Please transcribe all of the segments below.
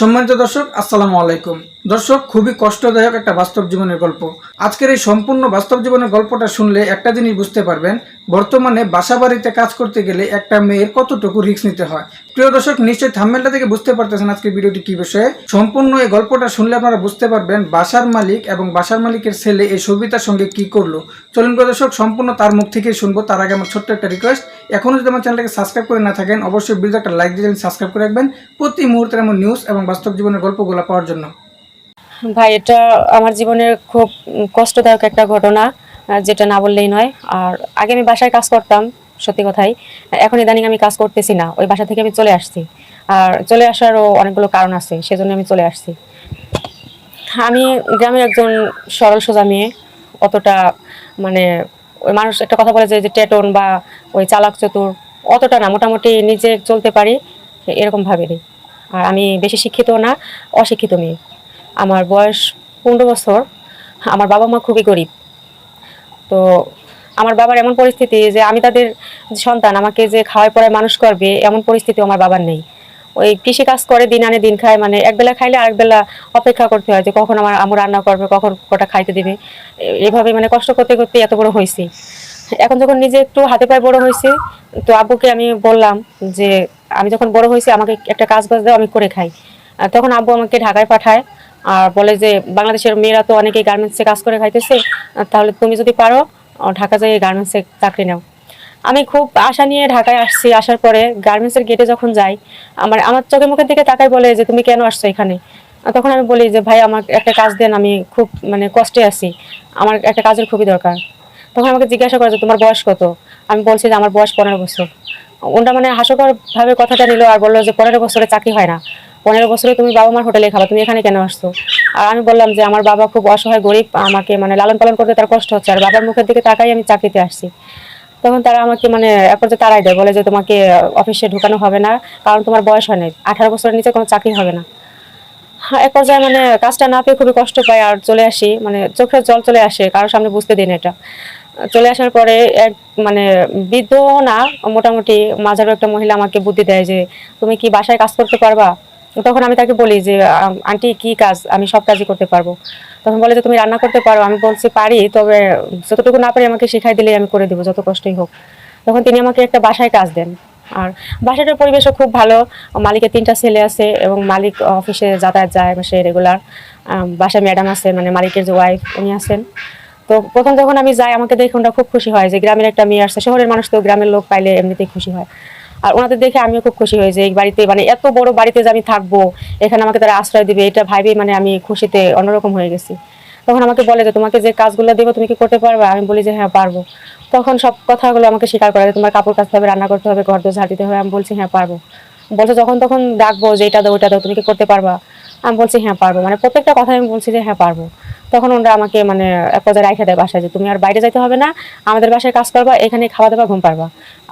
সম্মানিত দর্শক, আসসালামু আলাইকুম। দর্শক, খুবই কষ্টদায়ক একটা বাস্তব জীবনের গল্প। আজকের এই সম্পূর্ণ বাস্তব জীবনের গল্পটা শুনলে একটা জিনিস বুঝতে পারবেন, বর্তমানে বাসা বাড়িতে কাজ করতে গেলে একটা মেয়ের কতটুকু রিস্ক নিতে হয়? প্রিয় দর্শক, নিশ্চয়ই থাম্বেলটা থেকে বুঝতে পারতেছেন আজকের ভিডিওটি কি বিষয়ে। সম্পূর্ণ এই গল্পটা শুনলে আপনারা বুঝতে পারবেন বাসার মালিক এবং বাসার মালিকের ছেলে এই সবিতার সঙ্গে কি করল। চলুন প্রিয় দর্শক, সম্পূর্ণ তার মুখ থেকেই শুনব। তার আগে আমার ছোট্ট একটা রিকোয়েস্ট এখনও যদি আমার চ্যানেলটাকে সাবস্ক্রাইব করে না থাকেন, অবশ্যই ভিডিও একটা লাইক দিয়ে সাবস্ক্রাইব করে রাখবেন। প্রতি মুহূর্তে এমন নিউজ এবং বাস্তব জীবনের গল্পগুলো পাওয়ার জন্য। ভাই, এটা আমার জীবনের খুব কষ্টদায়ক একটা ঘটনা যেটা না বললেই নয়। আর আগে আমি বাসায় কাজ করতাম সত্যি কথাই, এখন ইদানিং আমি কাজ করতেছি না, ওই বাসা থেকে আমি চলে আসছি। আর চলে আসারও অনেকগুলো কারণ আছে, সেজন্য আমি চলে আসছি। আমি গ্রামের একজন সরল সোজা মেয়ে, অতটা মানে ওই মানুষ একটা কথা বলে যে টেটন বা ওই চালাক চতুর, অতটা না, মোটামুটি নিজে চলতে পারি, এরকম ভাবেরই। আর আমি বেশি শিক্ষিত না, অশিক্ষিত মেয়ে। আমার বয়স পনেরো বছর, আমার বাবা মা খুবই গরিব। তো আমার বাবার এমন পরিস্থিতি যে আমি তাদের সন্তান, আমাকে যে খাওয়াই পড়ায় মানুষ করবে, এমন পরিস্থিতি আমার বাবার নেই। ওই কৃষি কাজ করে দিন আনে দিন খায় মানে একবেলা খাইলে আরেকবেলা অপেক্ষা করতে হয় যে কখন আমার আমু রান্না করবে, কখন কটা খাইতে দিবে। এভাবে মানে কষ্ট করতে করতে এত বড় হয়েছি। এখন যখন নিজে একটু হাতে পায়ে বড় হয়েছে, তো আব্বুকে আমি বললাম যে, আমি যখন বড় হয়েছি, আমাকে একটা কাজ বাজ দাও, আমি করে খাই। তখন আব্বু আমাকে ঢাকায় পাঠায়, আর বলে যে, বাংলাদেশের মেয়েরা তো অনেকেই গার্মেন্টসে কাজ করে খাইতেছে, তাহলে তুমি যদি পারো ঢাকা যাই গার্মেন্টসে চাকরি নাও আমি খুব আশা নিয়ে ঢাকায় আসছি, আসার পরে গার্মেন্টসের গেটে যখন যাই, আমার আমার চোখে মুখের দিকে তাকাই বলে যে, তুমি কেন আসছো এখানে? তখন আমি বলি যে, ভাই আমার একটা কাজ দেন, আমি খুব মানে কষ্টে আছি। আমার একটা কাজের খুবই দরকার। তখন আমাকে জিজ্ঞাসা করে যে, তোমার বয়স কত? আমি বলছি যে, আমার বয়স পনেরো বছর। ওনটা মানে হাস্যকর ভাবে কথাটা নিল আর বলল যে, পনেরো বছরে চাকরি হয় না। পনেরো বছরে তুমি বাবা মার হোটেলে খাবা, তুমি এখানে কেন আসছো? আর আমি বললাম যে আমার বাবা খুব অসহায় গরিব আমাকে মানে লালন পালন করতে তার কষ্ট হচ্ছে। আর বাবার মুখের দিকে তাকাই আমি চাকরিতে আসছি। তখন তারা আমাকে মানে এক পর্যায়ে তারাই দেয় বলে যে তোমাকে অফিসে ঢুকানো হবে না কারণ তোমার বয়স হয় নাই। আঠারো বছরের নিচে কোনো চাকরি হবে না। হ্যাঁ, এক পর্যায়ে মানে কাজটা না পেয়ে খুবই কষ্ট পাই আর চলে আসি। মানে চোখের জল চলে আসে কারোর সামনে বুঝতে দিন এটা। চলে আসার পরে এক মানে বৃদ্ধ না মোটামুটি মাঝারও একটা মহিলা আমাকে বুদ্ধি দেয় যে তুমি কি বাসায় কাজ করতে পারবা? তখন আমি তাকে বলি যে আন্টি, কি কাজ? আমি সব কাজই করতে পারব। তখন বলে যে, তুমি রান্না করতে পারো, আমি বলছি পারি, তবে যতটুকু না পারি আমাকে শেখাই দিলেই আমি করে দেবো, যত কষ্টই হোক। তখন তিনি আমাকে একটা বাসায় কাজ দেন। আর বাসাটার পরিবেশও খুব ভালো। মালিকের তিনটা ছেলে আছে এবং মালিক অফিসে যাতায়াত যায় সে রেগুলার বাসায় ম্যাডাম আছে মানে মালিকের যে ওয়াইফ উনি আছেন। তো প্রথম যখন আমি যাই, আমাকে দেখে ওনারা খুব খুশি হয় যে, গ্রামের একটা মেয়ে আসছে। শহরের মানুষ তো গ্রামের লোক পাইলে এমনিতেই খুশি হয়। আর ওনাদের দেখে আমিও খুব খুশি যে এই বাড়িতে মানে এত বড় বাড়িতে যে আমি থাকব, এখানে আমাকে তারা আশ্রয় দিবে, এটা ভাইবেই মানে আমি খুশিতে অন্যরকম হয়ে গেছি। তখন আমাকে বলে যে, তোমাকে যে কাজগুলো দেবো, তুমি কি করতে পারবে? আমি বলি যে হ্যাঁ পারব। তখন সব কথাগুলো আমাকে স্বীকার করে যে, তোমার কাপড় কাচতে হবে, রান্না করতে হবে, ঘর ঝাড় দিতে হবে। আমি বলছি হ্যাঁ পারব। বলছে, যখন তখন ডাকবো যে, এটা দাও, ওটা দাও, তুমি কি করতে পারবা? আমি বলছি হ্যাঁ পারব। মানে প্রত্যেকটা কথা আমি বলছি যে হ্যাঁ পারব। তখন ওরা আমাকে মানে এক পর্যায়ে রাখে দেয় বাসায় যে তুমি আর বাইরে যাইতে হবে না, আমাদের বাসায় কাজ করবা, এখানে খাওয়া দাওয়া, ঘুম পারবা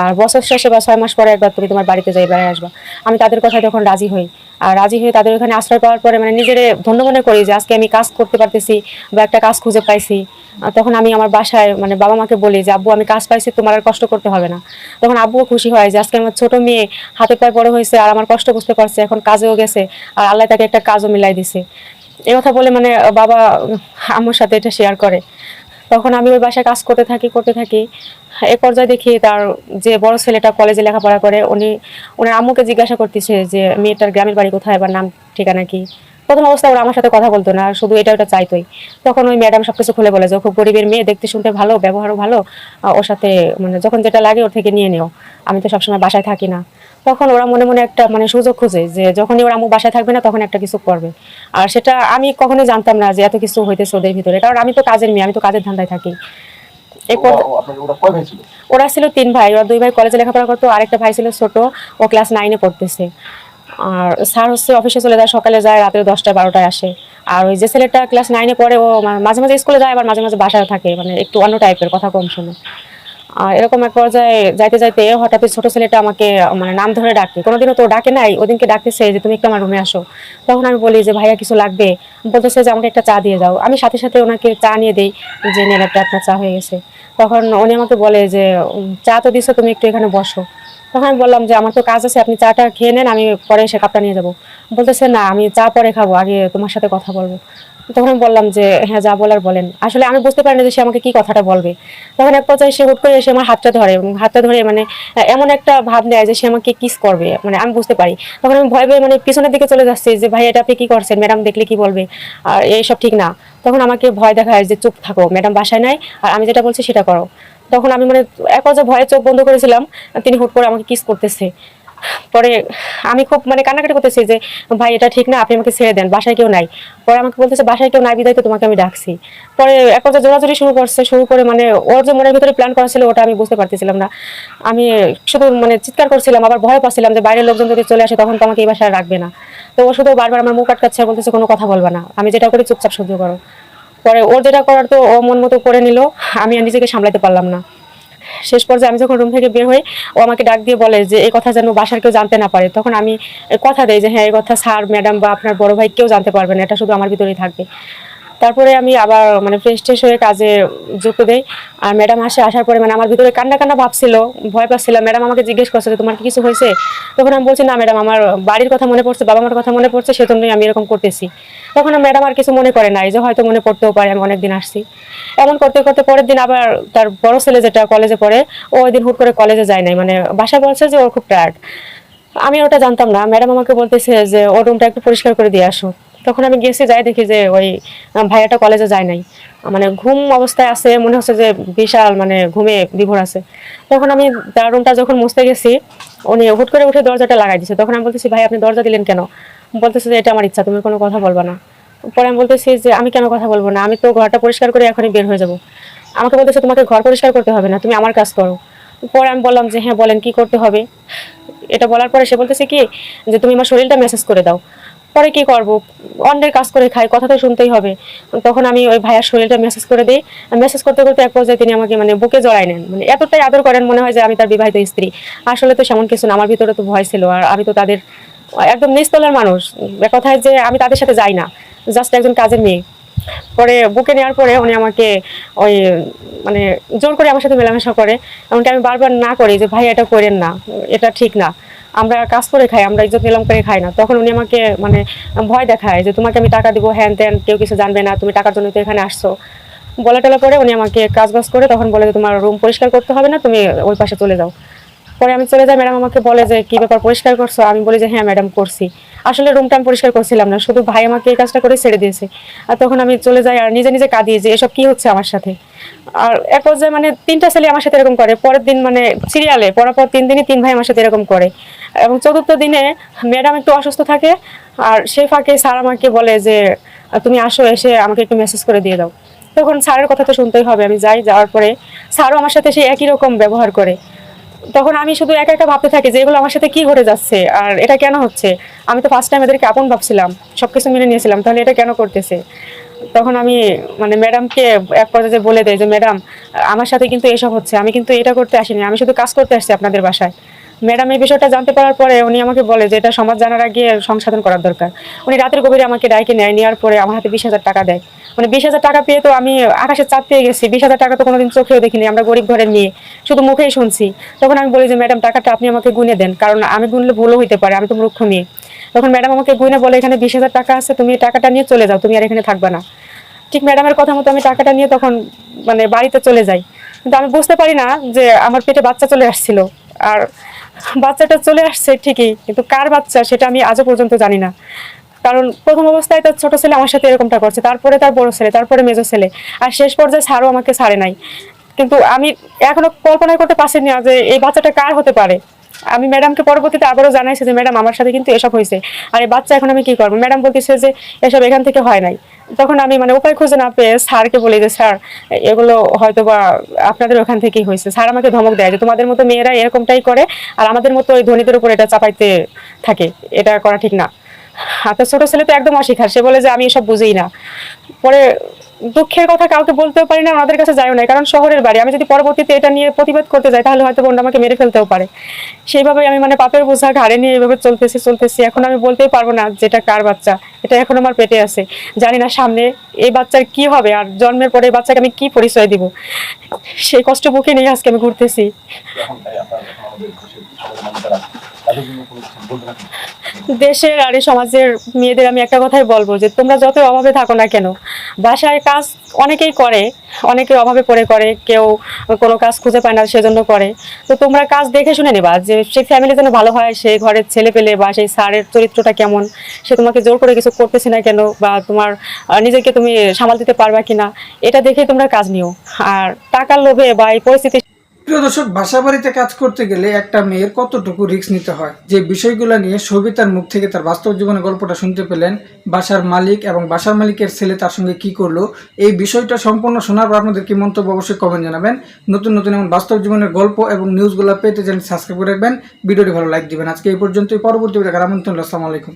আর বছর শেষে বা ছয় মাস পরে একবার তুমি তোমার বাড়িতে যাই বেড়ায় আসবা। আমি তাদের কথায় তখন রাজি হই। আর রাজি হয়ে তাদের ওখানে আশ্রয় পাওয়ার পরে মানে নিজের ধন্য মনে করি যে আজকে আমি কাজ করতে পারতেছি বা একটা কাজ খুঁজে পাইছি। তখন আমি আমার বাসায় মানে বাবা মাকে বলি যে, আব্বু, আমি কাজ পাইছি, তোমার আর কষ্ট করতে হবে না। তখন আব্বুও খুশি হয় যে, আজকে আমার ছোট মেয়ে হাতে পায়ে বড় হয়েছে আর আমার কষ্ট বুঝতে পারছে, এখন কাজেও গেছে, আর আল্লাহ তাকে একটা কাজও মিলাই দিছে। এই কথা বলে মানে বাবা আমার সাথে এটা শেয়ার করে। তখন আমি ওই বাসায় কাজ করতে থাকি করতে থাকি। এ পর্যায়ে দেখি তার যে বড় ছেলেটা কলেজে লেখাপড়া করে, উনি ওনার আম্মুকে জিজ্ঞাসা করতেছে যে, মেয়েটার গ্রামের বাড়ি কোথায়? বা নাম, ঠিকানা কি? প্রথম অবস্থায় ওরা আমার সাথে কথা বলতো না, শুধু এটা, ওটা চাইতোই। তখন ওই ম্যাডাম সবকিছু খুলে বলে যে খুব গরিবের মেয়ে, দেখতে, শুনতে ভালো, ব্যবহারও ভালো। ওর সাথে মানে যখন যেটা লাগে ওর থেকে নিয়ে নিও। আমি তো সবসময় বাসায় থাকি না। তখন ওরা মনে মনে একটা মানে সুযোগ খুঁজে যে যখনই ওরা আম্মু বাসায় থাকবে না তখন একটা কিছু করবে। আর সেটা আমি কখনোই জানতাম না যে এত কিছু হইতেছে ওদের ভিতরে। কারণ আমি তো কাজের মেয়ে আমি তো কাজের ধান্দায় থাকি। ওরা ছিল? তিন ভাই। ওরা দুই ভাই কলেজে লেখাপড়া করতো আরেকটা ভাই ছিল ছোট ও ক্লাস নাইনে পড়তেছে। আর স্যার হচ্ছে অফিসে চলে যায় সকালে যায় রাতে দশটায় বারোটায় আসে। আর ওই যে ছেলেটা ক্লাস নাইনে পড়ে ও মাঝে মাঝে স্কুলে যায় আবার মাঝে মাঝে বাসায় থাকে। মানে একটু অন্য টাইপের কথা কম শুনে। এরকম এক পর্যায়ে যাইতে যাইতে হঠাৎ ছোট ছেলেটা আমাকে মানে নাম ধরে ডাকে। কোনোদিনও তো ডাকে নাই, ওদিনকে ডাকতেছে যে, তুমি একটু আমার রুমে আসো। তখন আমি বলি যে, ভাইয়া, কিছু লাগবে? বলতেছে যে, আমাকে একটা চা দিয়ে যাও আমি সাথে সাথে ওনাকে চা নিয়ে দিই, যে একটা আপনার চা হয়ে গেছে। তখন উনি আমাকে বলে যে চা তো দিছো, তুমি একটু এখানে বসো। তখন আমি বললাম যে, আমার তো কাজ আছে, আপনি চাটা খেয়ে নেন, আমি পরে এসে কাপটা নিয়ে যাব। বলতেছে, না, আমি চা পরে খাব, আগে তোমার সাথে কথা বলব। তখন আমি বললাম যে হ্যাঁ যা বলার বলেন। আসলে আমি বুঝতে পারিনি যে সে আমাকে কি কথাটা বলবে। তখন এক পর্যায়ে সে হুট করে এসে আমার হাতটা ধরে হাতটা ধরে মানে এমন একটা ভাব নেয় যে সে আমাকে কিস করবে মানে আমি বুঝতে পারি। তখন আমি ভয় ভয়ে মানে পিছনের দিকে চলে যাচ্ছি যে, ভাই, এটা আপনি কি করছেন? ম্যাডাম দেখলে কি বলবে? আর এইসব ঠিক না। তখন আমাকে ভয় দেখায় যে, চুপ থাকো, ম্যাডাম বাসায় নাই, আর আমি যেটা বলছি সেটা করো। তখন আমি মানে এক পর্যায়ে ভয়ে চোখ বন্ধ করেছিলাম, তিনি হুট করে আমাকে কিস করতেছে। পরে আমি খুব মানে কান্নাকাটি করতেছি যে, ভাই, এটা ঠিক না, আপনি আমাকে ছেড়ে দেন, বাসায় কেউ নাই। পরে আমাকে বলতেছে, বাসায় কেউ নাই, বিদায় তো তোমাকে আমি ডাকছি। পরে এক পর্যায়ে জোরাজোরি শুরু করছে, শুরু করে মানে ওর যে মনের ভিতরে প্ল্যান করা ছিল, ওটা আমি বুঝতে পারতেছিলাম না। আমি শুধু মানে চিৎকার করছিলাম, আবার ভয় পাচ্ছিলাম যে, বাইরের লোকজন যদি চলে আসে, তখন তো আমাকে এই বাসায় রাখবে না। তো ও শুধু বারবার আমার মুখ আটকাচ্ছে বলতেছে, কোনো কথা বলবা না। আমি যেটা করি, চুপচাপ সহ্য করো। পরে ওর যেটা করার তো ও মন মতো করে নিল, আমি আর নিজেকে সামলাতে পারলাম না। শেষ পর্যায়ে আমি যখন রুম থেকে বের হই, ও আমাকে ডাক দিয়ে বলে যে এই কথা যেন বাসার কেউ জানতে না পারে। তখন আমি কথা দেই যে হ্যাঁ এই কথা স্যার, ম্যাডাম বা আপনার বড় ভাই কেউ জানতে পারবে না, এটা শুধু আমার ভিতরেই থাকবে। তারপরে আমি আবার মানে ফ্রেশ ট্রেশ হয়ে কাজে যুক্ত দেই। আর ম্যাডাম আসে, আসার পরে মানে আমার ভিতরে কান্না কান্না ভাবছিল ভয় পাচ্ছিলাম ম্যাডাম আমাকে জিজ্ঞেস করছে তোমার কি কিছু হয়েছে? তখন আমি বলছি, না ম্যাডাম আমার বাড়ির কথা মনে পড়ছে, বাবা মার কথা মনে পড়ছে, সেজন্যই আমি এরকম করতেছি। তখন ম্যাডাম আর কিছু মনে করে নাই যে, হয়তো মনে পড়তেও পারে, আমি অনেকদিন আসছি। এমন করতে করতে পরের দিন আবার তার বড় ছেলে যেটা কলেজে পড়ে, ও ওই দিন হুট করে কলেজে যায় নাই। মানে বাসায় বলছে যে, ওর খুব টায়ার্ড আমি ওটা জানতাম না। ম্যাডাম আমাকে বলতেছে যে, ওর রুমটা একটু পরিষ্কার করে দিয়ে আসো। তখন আমি গেছি, যাই দেখি যে ওই ভাইয়াটা কলেজে যায় নাই। মানে ঘুম অবস্থায় আছে, মনে হচ্ছে যে বিশাল মানে ঘুমে বিভোর আছে। তখন আমি তার রুমটা যখন মুছতে গেছি, উনি হুট করে উঠে দরজাটা লাগাই দিছে। তখন আমি বলতেছি, ভাই, আপনি দরজা দিলেন কেন? বলতেছে যে, এটা আমার ইচ্ছা, তুমি কোনো কথা বলবা না। পরে আমি বলতেছি যে, আমি কেন কথা বলব না? আমি তো ঘরটা পরিষ্কার করে এখনই বের হয়ে যাব। আমাকে বলতেছে, তোমাকে ঘর পরিষ্কার করতে হবে না, তুমি আমার কাজ করো। পরে আমি বললাম যে হ্যাঁ বলেন, কি করতে হবে? এটা বলার পরে সে বলতেছে কি, যে, তুমি আমার শরীরটা মেসেজ করে দাও। পরে কি করব? অন্যের কাজ করে খাই, কথা তো শুনতেই হবে। তখন আমি ওই ভাইয়ার শরীরটা মেসেজ করে দিই। মেসেজ করতে করতে এক পর্যায়ে তিনি আমাকে মানে বুকে জড়াই নেন। মানে এতটাই আদর করেন মনে হয় যে আমি তার বিবাহিত স্ত্রী। আসলে তো সেমন কিছু না, আমার ভিতরে তো ভয় ছিল। আর আমি তো তাদের একদম নিস্তলার মানুষ। কথায় যে আমি তাদের সাথে যাই না। জাস্ট একজন কাজের মেয়ে। পরে বুকে নেওয়ার পরে উনি আমাকে ওই মানে জোর করে আমার সাথে মেলামেশা করে। এমনকি আমি বারবার না করি যে, ভাই, এটা করেন না, এটা ঠিক না। আমরা কাজ করে খাই, আমরা ইজ্জত নিলাম করে খাই না। তখন উনি আমাকে মানে ভয় দেখায় যে, তোমাকে আমি টাকা দিব, হ্যান ত্যান, কেউ কিছু জানবে না, তুমি টাকার জন্য তো এখানে আসছো। বলা টলা পরে উনি আমাকে কাজ বাজ করে তখন বলে যে, তোমার রুম পরিষ্কার করতে হবে না, তুমি ওই পাশে চলে যাও। পরে আমি চলে যাই, ম্যাডাম আমাকে বলে যে, কি ব্যাপার, পরিষ্কার করছ? আমি বলি যে হ্যাঁ ম্যাডাম, করছি। আসলে রুমটা আমি পরিষ্কার করছিলাম না, শুধু ভাই আমাকে এই কাজটা করে ছেড়ে দিয়েছে। আর তখন আমি চলে যাই আর নিজে নিজে কাঁদি যে, এসব কি হচ্ছে আমার সাথে? আর এক পর্যায়ে মানে তিনটা ছেলে আমার সাথে এরকম করে। পরের দিন মানে সিরিয়ালে পরার পর তিন দিনই তিন ভাই আমার সাথে এরকম করে। এবং চতুর্থ দিনে ম্যাডাম একটু অসুস্থ থাকে আর সে ফাঁকে স্যার আমাকে বলে যে, তুমি আসো, এসে আমাকে একটু মেসেজ করে দিয়ে দাও। তখন স্যারের কথা তো শুনতেই হবে, আমি যাই, যাওয়ার পরে স্যারও আমার সাথে সে একই রকম ব্যবহার করে। তখন আমি শুধু একা একা ভাবতে থাকি যে এগুলো আমার সাথে কি ঘটে যাচ্ছে, আর এটা কেন হচ্ছে? আমি তো ফার্স্ট টাইম এদেরকে আপন ভাবছিলাম, সবকিছু মেনে নিয়েছিলাম, তাহলে এটা কেন করতেছে? তখন আমি মানে ম্যাডামকে এক পর্যায়ে বলে দেয় যে ম্যাডাম আমার সাথে কিন্তু এসব হচ্ছে, আমি কিন্তু এটা করতে আসিনি, আমি শুধু কাজ করতে আসছি আপনাদের বাসায়। ম্যাডাম এই বিষয়টা জানতে পারার পরে উনি আমাকে বলে যে এটা সমাজ জানার আগে সংশোধন করার দরকার। উনি রাতের গভীরে আমাকে ডাইকে নেয় নেওয়ার পরে আমার হাতে বিশ হাজার টাকা দেয়। মানে বিশ হাজার টাকা পেয়ে তো আমি আকাশে চাপ পেয়ে গেছি। বিশ হাজার টাকা তো কোনোদিন চোখেও দেখিনি। আমরা গরিব ঘরের নিয়ে শুধু মুখেই শুনছি। তখন আমি বলি যে, ম্যাডাম, টাকাটা আপনি আমাকে গুনে দেন। কারণ আমি গুনলে ভুলও হইতে পারে। আমি তো মূর্খ মেয়ে। তখন ম্যাডাম আমাকে গুনে বলে, এখানে বিশ হাজার টাকা আছে। তুমি টাকাটা নিয়ে চলে যাও। তুমি আর এখানে থাকবে না। ঠিক ম্যাডামের কথা মতো আমি টাকাটা নিয়ে তখন মানে বাড়িতে চলে যাই। কিন্তু আমি বুঝতে পারি না যে আমার পেটে বাচ্চা চলে আসছিল। আর বাচ্চাটা চলে আসছে ঠিকই, কিন্তু কার বাচ্চা সেটা আমি আজও পর্যন্ত জানি না। কারণ প্রথম অবস্থায় তার ছোট ছেলে আমার সাথে এরকমটা করছে, তারপরে তার বড় ছেলে, তারপরে মেজো ছেলে, আর শেষ পর্যায়ে স্যারও আমাকে ছাড়ে নাই। কিন্তু আমি এখনও কল্পনা করতে পারছি না যে এই বাচ্চাটা কার হতে পারে। আমি ম্যাডামকে পরবর্তীতে আবারও জানাইছি যে ম্যাডাম আমার সাথে কিন্তু এসব হয়েছে। আর এই বাচ্চা এখন আমি কি করব? ম্যাডাম বলতেছে যে এসব এখান থেকে হয় নাই। তখন আমি মানে উপায় খুঁজে না পেয়ে স্যারকে বলি যে, স্যার, এগুলো হয়তো বা আপনাদের ওখান থেকেই হয়েছে। স্যার আমাকে ধমক দেয় যে, তোমাদের মতো মেয়েরা এরকমটাই করে আর আমাদের মতো ওই ধনীদের উপর এটা চাপাইতে থাকে। এটা করা ঠিক না। হাতের ছোটো ছেলে তো একদম অস্বীকার সে বলে যে, আমি এসব বুঝেই না। পরে দুঃখের কথা কাউকে বলতেও পারি না ওনাদের কাছে যাইও না। কারণ শহরের বাড়ি, আমি যদি পরবর্তীতে এটা নিয়ে প্রতিবাদ করতে যাই, তাহলে হয়তো বোনটা আমাকে মেরে ফেলতেও পারে। সেইভাবে আমি মানে পাপের বোঝা ঘাড়ে নিয়ে এইভাবে চলতেছি চলতেছি। এখন আমি বলতেই পারব না যেটা কার বাচ্চা। এটা এখন আমার পেটে আছে। জানি না সামনে এই বাচ্চার কি হবে আর জন্মের পরে এই বাচ্চাকে আমি কি পরিচয় দিব? সেই কষ্ট বুকে নিয়ে আজকে আমি ঘুরতেছি। দেশের আর সমাজের মেয়েদের আমি একটা কথাই বলব যে তোমরা যত অভাবে থাকো না কেন, বাসায় কাজ অনেকেই করে, অনেকে অভাবে পড়ে করে, কেউ কোনো কাজ খুঁজে পায় না সেজন্য করে। তো তোমরা কাজ দেখে শুনে নেবা যে সেই ফ্যামিলি যেন ভালো হয় সেই ঘরের ছেলে পেলে বা সেই স্যারের চরিত্রটা কেমন, সে তোমাকে জোর করে কিছু করতেছে না কেন বা তোমার নিজেকে তুমি সামাল দিতে পারবা কিনা, এটা দেখে তোমরা কাজ নিও। আর টাকার লোভে বা এই পরিস্থিতি প্রিয় দর্শক বাসা বাড়িতে কাজ করতে গেলে একটা মেয়ের কতটুকু রিস্ক নিতে হয়? যে বিষয়গুলো নিয়ে সবিতার মুখ থেকে তার বাস্তব জীবনের গল্পটা শুনতে পেলেন, বাসার মালিক এবং বাসার মালিকের ছেলে তার সঙ্গে কি করল, এই বিষয়টা সম্পূর্ণ শোনার পর আপনাদের কি মন্তব্য অবশ্যই কমেন্ট জানাবেন। নতুন নতুন এমন বাস্তব জীবনের গল্প এবং নিউজগুলো পেতে চ্যানেল সাবস্ক্রাইব করে রাখবেন। ভিডিওটি ভালো লাইক দিবেন। আজকে এই পর্যন্তই। পরবর্তী দেখার আমন্ত্রণ। আসসালামু আলাইকুম।